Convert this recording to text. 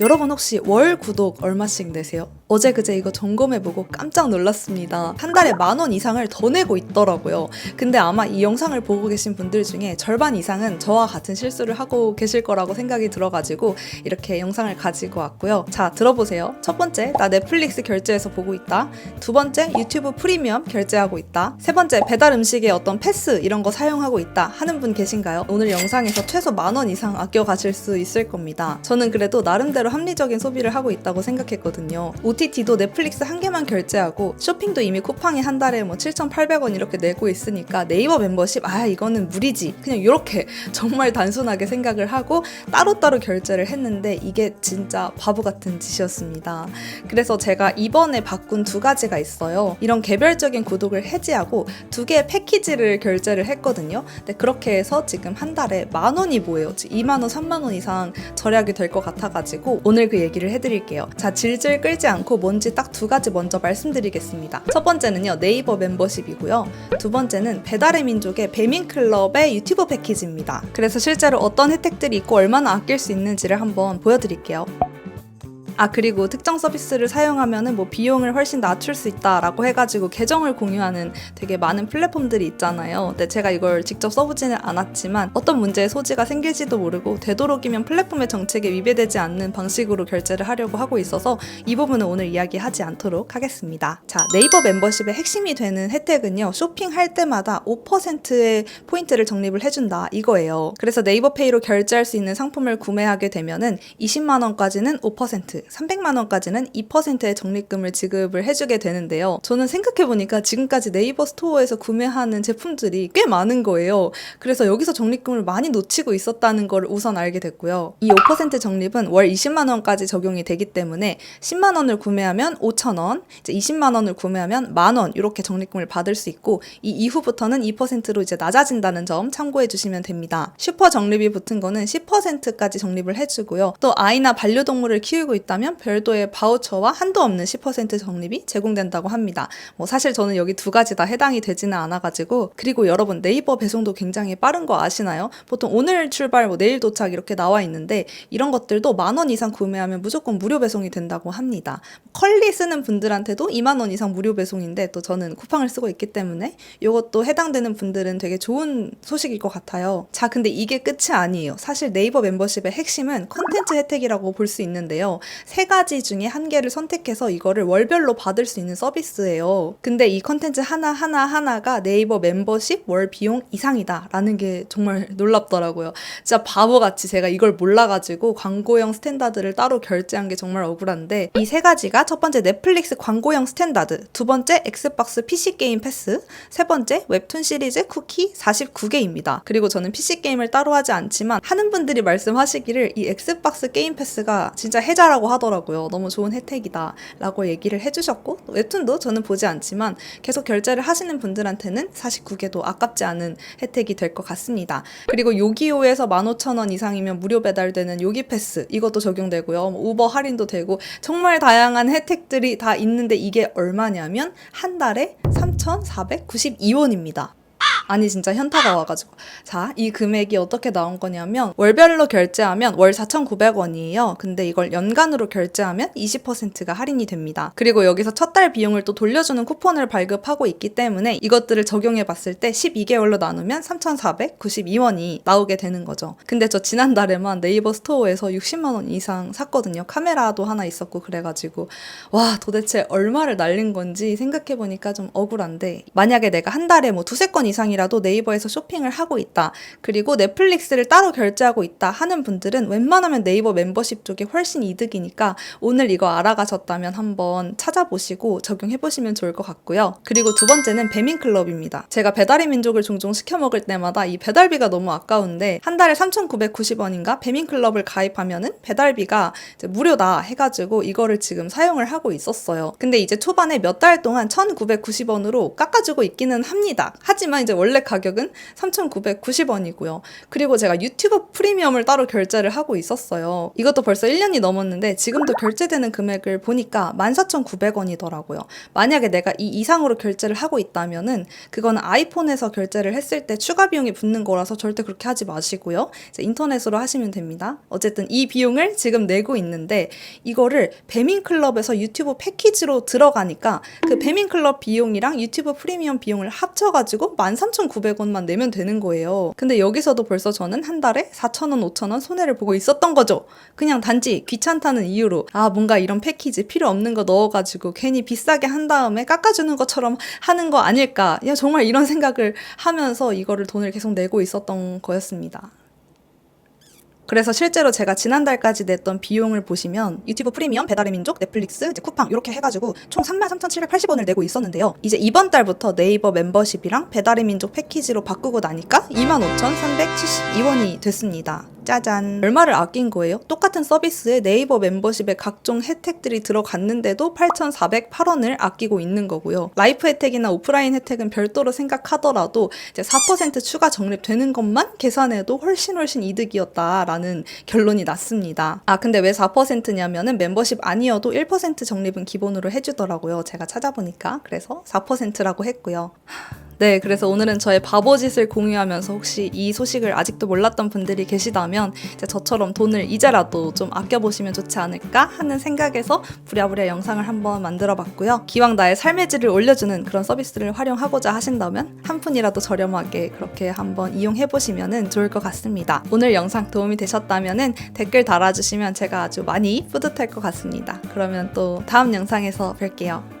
여러분 혹시 월 구독 얼마씩 내세요? 어제 그제 이거 점검해보고 깜짝 놀랐습니다. 한 달에 만 원 이상을 더 내고 있더라고요. 근데 아마 이 영상을 보고 계신 분들 중에 절반 이상은 저와 같은 실수를 하고 계실 거라고 생각이 들어가지고 이렇게 영상을 가지고 왔고요. 자, 들어보세요. 첫 번째, 나 넷플릭스 결제해서 보고 있다. 두 번째, 유튜브 프리미엄 결제하고 있다. 세 번째, 배달 음식에 어떤 패스 이런 거 사용하고 있다 하는 분 계신가요? 오늘 영상에서 최소 만 원 이상 아껴 가실 수 있을 겁니다. 저는 그래도 나름대로 합리적인 소비를 하고 있다고 생각했거든요. OTT도 넷플릭스 한 개만 결제하고 쇼핑도 이미 쿠팡이 한 달에 뭐 7,800원 이렇게 내고 있으니까 네이버 멤버십 아 이거는 무리지 그냥 이렇게 정말 단순하게 생각을 하고 따로따로 결제를 했는데 이게 진짜 바보 같은 짓이었습니다. 그래서 제가 이번에 바꾼 두 가지가 있어요. 이런 개별적인 구독을 해지하고 두 개의 패키지를 결제를 했거든요. 근데 그렇게 해서 지금 한 달에 만 원이 뭐예요? 2만 원, 3만 원 이상 절약이 될 것 같아가지고 오늘 그 얘기를 해드릴게요. 자, 질질 끌지 않고 뭔지 딱 두 가지 먼저 말씀드리겠습니다. 첫 번째는요, 네이버 멤버십이고요. 두 번째는 배달의 민족의 배민클럽의 유튜브 패키지입니다. 그래서 실제로 어떤 혜택들이 있고 얼마나 아낄 수 있는지를 한번 보여드릴게요. 아 그리고 특정 서비스를 하면은 뭐 비용을 훨씬 낮출 수 있다라고 해가지고 계정을 공유하는 되게 많은 플랫폼들이 있잖아요. 근데 제가 이걸 직접 써보지는 않았지만 어떤 문제의 소지가 생길지도 모르고 되도록이면 플랫폼의 정책에 위배되지 않는 방식으로 결제를 하려고 하고 있어서 이 부분은 오늘 이야기하지 않도록 하겠습니다. 자 네이버 멤버십의 핵심이 되는 혜택은요 쇼핑할 때마다 5%의 포인트를 적립을 해준다 이거예요. 그래서 네이버 페이로 결제할 수 있는 상품을 구매하게 되면은 20만 원까지는 5% 300만 원까지는 2%의 적립금을 지급을 해주게 되는데요. 저는 생각해보니까 지금까지 네이버 스토어에서 구매하는 제품들이 꽤 많은 거예요. 그래서 여기서 적립금을 많이 놓치고 있었다는 걸 우선 알게 됐고요. 이 5% 적립은 월 20만 원까지 적용이 되기 때문에 10만 원을 구매하면 5천 원, 이제 20만 원을 구매하면 만 원 이렇게 적립금을 받을 수 있고 이 이후부터는 2%로 이제 낮아진다는 점 참고해 주시면 됩니다. 슈퍼 적립이 붙은 거는 10%까지 적립을 해주고요. 또 아이나 반려동물을 키우고 있다면 별도의 바우처와 한도 없는 10% 적립이 제공된다고 합니다. 뭐 사실 저는 여기 두 가지 다 해당이 되지는 않아가지고 그리고 여러분 네이버 배송도 굉장히 빠른 거 아시나요? 보통 오늘 출발, 뭐 내일 도착 이렇게 나와 있는데 이런 것들도 만 원 이상 구매하면 무조건 무료 배송이 된다고 합니다. 컬리 쓰는 분들한테도 2만 원 이상 무료 배송인데 또 저는 쿠팡을 쓰고 있기 때문에 이것도 해당되는 분들은 되게 좋은 소식일 것 같아요. 자, 근데 이게 끝이 아니에요. 사실 네이버 멤버십의 핵심은 컨텐츠 혜택이라고 볼 수 있는데요. 세 가지 중에 한 개를 선택해서 이거를 월별로 받을 수 있는 서비스예요. 근데 이 컨텐츠 하나하나 하나가 네이버 멤버십 월 비용 이상이다 라는 게 정말 놀랍더라고요. 진짜 바보같이 제가 이걸 몰라가지고 광고형 스탠다드를 따로 결제한 게 정말 억울한데 이 세 가지가 첫 번째 넷플릭스 광고형 스탠다드, 두 번째 엑스박스 PC 게임 패스, 세 번째 웹툰 시리즈 쿠키 49개입니다. 그리고 저는 PC 게임을 따로 하지 않지만 하는 분들이 말씀하시기를 이 엑스박스 게임 패스가 진짜 해자라고 하더라고요. 너무 좋은 혜택이다 라고 얘기를 해주셨고 웹툰도 저는 보지 않지만 계속 결제를 하시는 분들한테는 49개도 아깝지 않은 혜택이 될 것 같습니다. 그리고 요기요에서 15,000원 이상이면 무료 배달되는 요기 패스 이것도 적용되고요. 뭐 우버 할인도 되고 정말 다양한 혜택들이 다 있는데 이게 얼마냐면 한 달에 3,492원입니다. 아니 진짜 현타가 와가지고. 자 이 금액이 어떻게 나온 거냐면 월별로 결제하면 월 4,900원이에요. 근데 이걸 연간으로 결제하면 20%가 할인이 됩니다. 그리고 여기서 첫 달 비용을 또 돌려주는 쿠폰을 발급하고 있기 때문에 이것들을 적용해 봤을 때 12개월로 나누면 3,492원이 나오게 되는 거죠. 근데 저 지난달에만 네이버 스토어에서 60만 원 이상 샀거든요. 카메라도 하나 있었고 그래가지고. 와 도대체 얼마를 날린 건지 생각해 보니까 좀 억울한데 만약에 내가 한 달에 뭐 두세 건 이상이라 도 네이버에서 쇼핑을 하고 있다. 그리고 넷플릭스를 따로 결제하고 있다 하는 분들은 웬만하면 네이버 멤버십 쪽이 훨씬 이득이니까 오늘 이거 알아가셨다면 한번 찾아보시고 적용해 보시면 좋을 것 같고요. 그리고 두 번째는 배민클럽입니다. 제가 배달의 민족을 종종 시켜 먹을 때마다 이 배달비가 너무 아까운데 한 달에 3,990원인가 배민클럽을 가입하면은 배달비가 무료다 해가지고 이거를 지금 사용을 하고 있었어요. 근데 이제 초반에 몇 달 동안 1,990원으로 깎아주고 있기는 합니다. 하지만 이제 원래 원래 가격은 3,990원이고요. 그리고 제가 유튜브 프리미엄을 따로 결제를 하고 있었어요. 이것도 벌써 1년이 넘었는데 지금도 결제되는 금액을 보니까 14,900원이더라고요. 만약에 내가 이 이상으로 결제를 하고 있다면은 그거는 아이폰에서 결제를 했을 때 추가 비용이 붙는 거라서 절대 그렇게 하지 마시고요. 이제 인터넷으로 하시면 됩니다. 어쨌든 이 비용을 지금 내고 있는데 이거를 배민클럽에서 유튜브 패키지로 들어가니까 그 배민클럽 비용이랑 유튜브 프리미엄 비용을 합쳐가지고 13,900원만 내면 되는 거예요. 근데 여기서도 벌써 저는 한 달에 4,000원, 5,000원 손해를 보고 있었던 거죠. 그냥 단지 귀찮다는 이유로 아 뭔가 이런 패키지 필요 없는 거 넣어가지고 괜히 비싸게 한 다음에 깎아주는 것처럼 하는 거 아닐까? 야 정말 이런 생각을 하면서 이거를 돈을 계속 내고 있었던 거였습니다. 그래서 실제로 제가 지난달까지 냈던 비용을 보시면 유튜브 프리미엄, 배달의 민족, 넷플릭스, 쿠팡 이렇게 해가지고 총 33,780원을 내고 있었는데요. 이제 이번 달부터 네이버 멤버십이랑 배달의 민족 패키지로 바꾸고 나니까 25,372원이 됐습니다. 짜잔. 얼마를 아낀 거예요? 똑같은 서비스에 네이버 멤버십에 각종 혜택들이 들어갔는데도 8,408원을 아끼고 있는 거고요. 라이프 혜택이나 오프라인 혜택은 별도로 생각하더라도 이제 4% 추가 적립되는 것만 계산해도 훨씬 훨씬 이득이었다라는 결론이 났습니다. 아, 근데 왜 4%냐면은 멤버십 아니어도 1% 적립은 기본으로 해주더라고요. 제가 찾아보니까. 그래서 4%라고 했고요. 네, 그래서 오늘은 저의 바보짓을 공유하면서 혹시 이 소식을 아직도 몰랐던 분들이 계시다면 이제 저처럼 돈을 이제라도 좀 아껴보시면 좋지 않을까 하는 생각에서 부랴부랴 영상을 한번 만들어 봤고요. 기왕 나의 삶의 질을 올려주는 그런 서비스를 활용하고자 하신다면 한 푼이라도 저렴하게 그렇게 한번 이용해 보시면 좋을 것 같습니다. 오늘 영상 도움이 되셨다면 댓글 달아주시면 제가 아주 많이 뿌듯할 것 같습니다. 그러면 또 다음 영상에서 뵐게요.